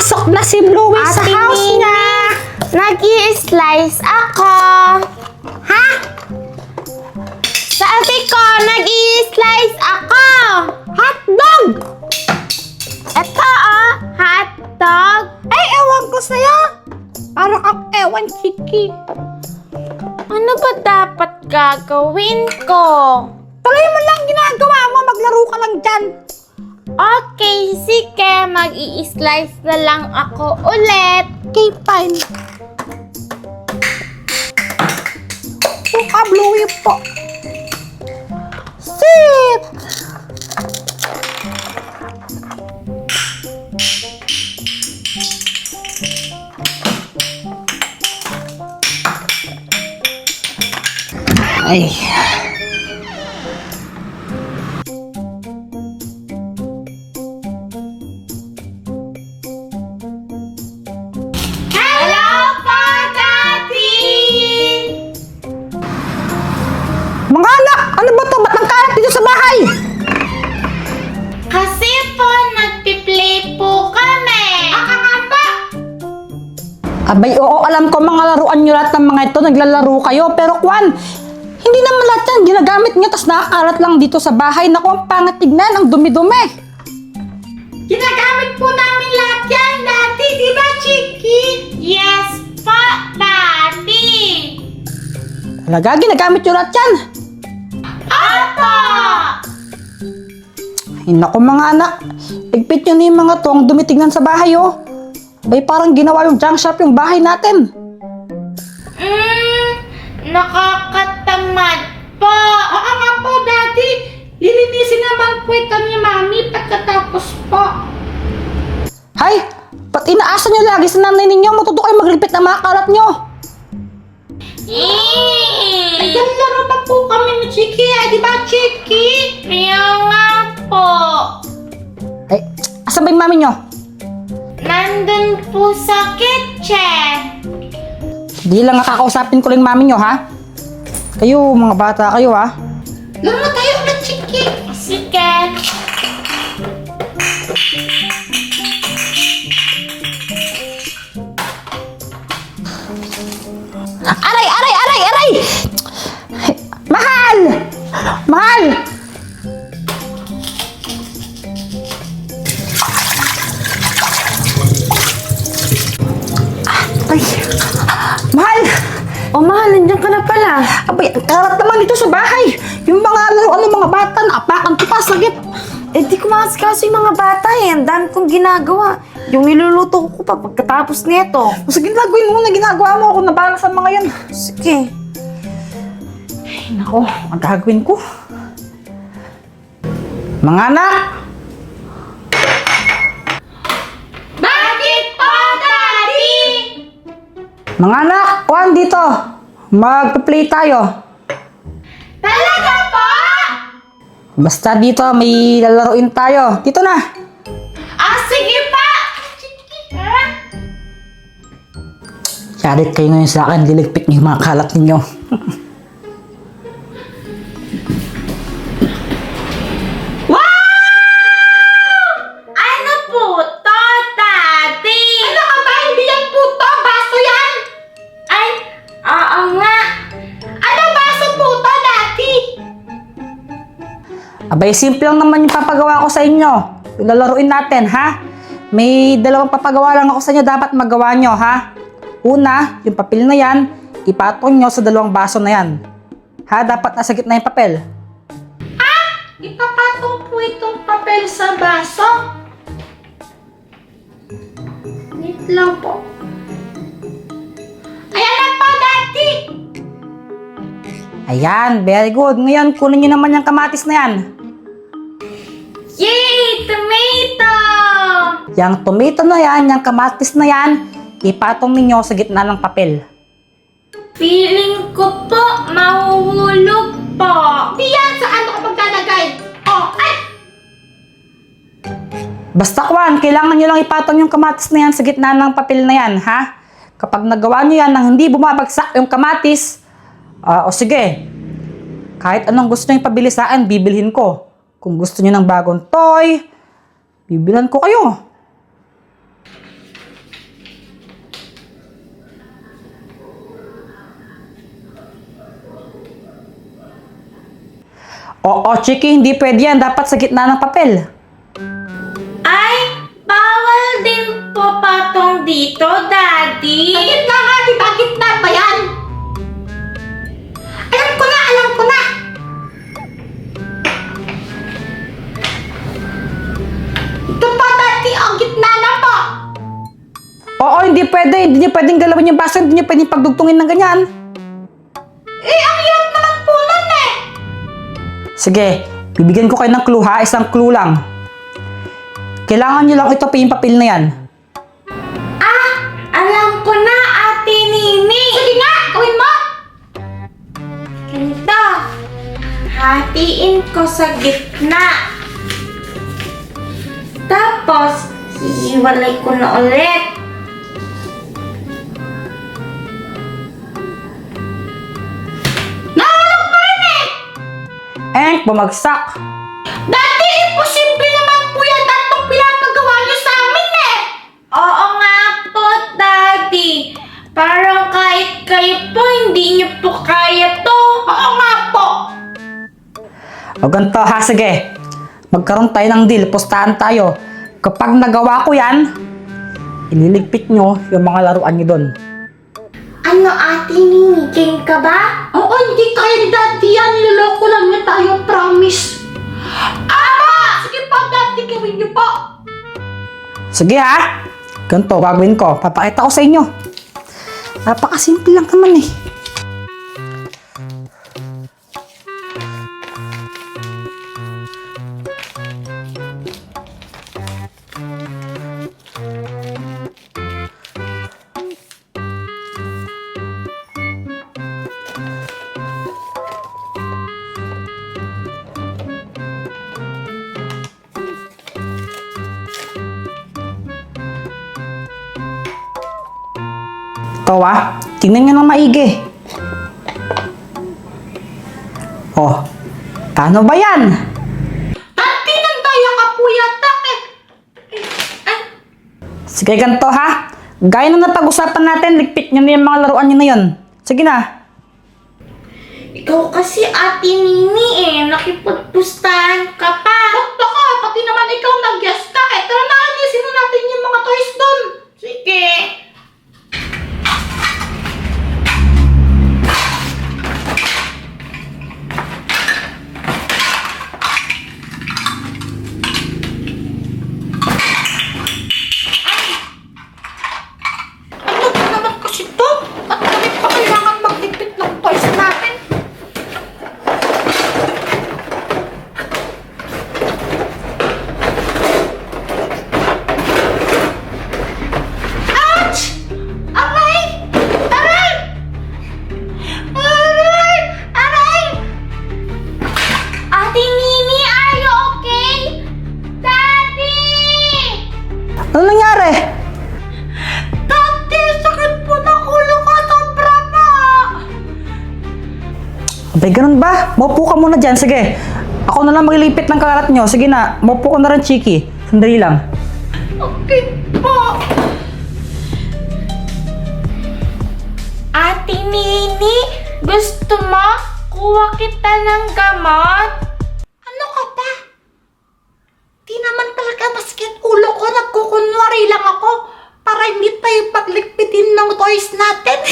Pumasok na si Bluey sa Ate house niya. nag-i-slice ako. Ha? Sabi ko, nag-i-slice ako. Hotdog! Ito oh, hotdog. Ay, ewan ko sa'yo. Parang ang ewan, chiki. Ano ba dapat gagawin ko? Tuloy mo lang ginagawa mo. Maglaro ka lang dyan. Okay, sige, mag-i-slice na lang ako ulit. Okay, fine. Buka, Bluey po. Sit! Ay. Abay, oo, alam ko mga laruan nyo lahat ng mga ito, naglalaro kayo. Pero Kwan, hindi naman lahat yan. Ginagamit nyo, tapos nakakalat lang dito sa bahay. Naku, ang pangat tignan, ang dumi-dumi. Ginagamit po namin lahat yan, Daddy. Di ba, Chiki? Yes po, Daddy. Talaga, ginagamit nyo lahat yan. Opo! Ay, naku mga anak, igpit nyo na yung mga to, ang dumitignan sa bahay, oh. Abay, parang ginawa yung junk shop yung bahay natin. Mm, nakakatamad po. Oo nga po, Daddy. Lilinisin naman po ito ni Mami pagkatapos po. Hay, ba't inaasa nyo lagi sa nanay ninyo? Matuto kayo maglipit ng mga kalat nyo. Eh! Naglalaro pa po kami ni Chiki, ah, di ba, Chiki? Kaya nga po. Ay, asan ba yung mami nyo? Nandun po sa kitchen. Di lang nakakausapin ko lang mami nyo, ha? Kayo, mga bata kayo, ha? Laro tayo ulit, Chiki. Sige. Aray, aray, aray, aray! Mahal! Mahal! O, mahal, nandiyan ka na pala. Abay, ang karat naman dito sa bahay. Yung mga laruan ng mga bata, naapakan ko pa, sagip. Eh, di ko makasikaso yung mga bata eh. Ang dami kong ginagawa. Yung niluluto ko pa pagkatapos nito. Sige, gagawin mo na ginagawa mo ako nabala sa mga yan. Sige. Ay, nako, ang gagawin ko. Mga anak! Bakit po, Daddy? Mga anak, kuhan dito. Mag-play tayo. Talaga po? Basta dito, may lalaroin tayo. Dito na. Ah, sige pa! Ha? Charit kayo ngayon sa akin, liligpit niyo yung mga kalat ninyo. Abay, simple lang naman yung papagawa ko sa inyo. Yung lalaroin natin, ha? May dalawang papagawa lang ako sa inyo, dapat magawa nyo, ha? Una, yung papel na yan, ipatong nyo sa dalawang baso na yan. Ha? Dapat nasa gitna yung papel. Ipapatong po itong papel sa baso. Wait lang po. Ayan na po, Daddy! Ayan, very good. Ngayon, kunin nyo naman yung kamatis na yan. Yung tomato na yan, yung kamatis na yan, ipatong ninyo sa gitna ng papel. Feeling ko po, mahuhulog po. Di yan, saan ako maglalagay? Oh, ay! Basta kwan, kailangan nyo lang ipatong yung kamatis na yan sa gitna ng papel na yan, ha? Kapag nagawa nyo yan nang hindi bumabagsak yung kamatis, ah, o sige, kahit anong gusto nyo ipabili sa akin, bibilhin ko. Kung gusto nyo ng bagong toy, bibilan ko kayo. Oo, Chiki, hindi pwede yan. Dapat sa gitna ng papel. Ay, bawal din po patong dito, Daddy. Sa gitna nga, di ba? Gitna ba yan? Alam ko na, alam ko na. Ito po, Daddy. Ang gitna na po. Oo, hindi pwede. Hindi niyo pwedeng galawin yung baso. Hindi niyo pwedeng pagdugtungin ng ganyan. Sige, bibigyan ko kayo ng clue ha. Isang clue lang. Kailangan niyo lang ito pa yung papel na yan. Ah, alam ko na, Ate Nini. Sige nga, gawin mo. Ganito. Hatiin ko sa gitna. Tapos, hihiwalay ko na ulit. Bumagsak. Dati, imposible naman po yan tatlong pinapagawa niyo sa amin eh! Oo nga po, Daddy. Parang kahit kayo po, hindi niyo po kaya to. Oo nga po. O ganito ha, sige. Magkaroon tayo ng deal. Pustahan tayo. Kapag nagawa ko yan, ililigpit nyo yung mga laruan nyo doon. Ano, Ate Nini? Game ka ba? Oo, hindi kaya ni Daddy yan. Niloloko lang niya tayo, promise. Ama! Sige po, Daddy, gawin niyo po. Sige ha. Ganito, gagawin ko. Papakita ko sa inyo. Napakasimple lang naman eh. Ito ah, tingnan nyo ng maigi. Oh, paano ba yan? Ate, nandaya ka po yata eh. Ay, Sige, ganito ha. Gaya na napag-usapan natin, ligpit nyo na yung mga laruan nyo na yun. Sige na. Ikaw kasi ate Nini eh, nakipagpustahan ka pa. Bakta Abay, ganun ba? Maupo ka muna dyan, sige. Ako na lang maglipit ng karat nyo. Sige na, maupo ko na rin, Chiki. Sandali lang. Okay po. Ate Nini, gusto mo? Kuha kita ng gamot? Ano ka ba? Di naman talaga masakit ulo ko. Nagkukunwari lang ako para hindi tayo pagligpitin ng toys natin.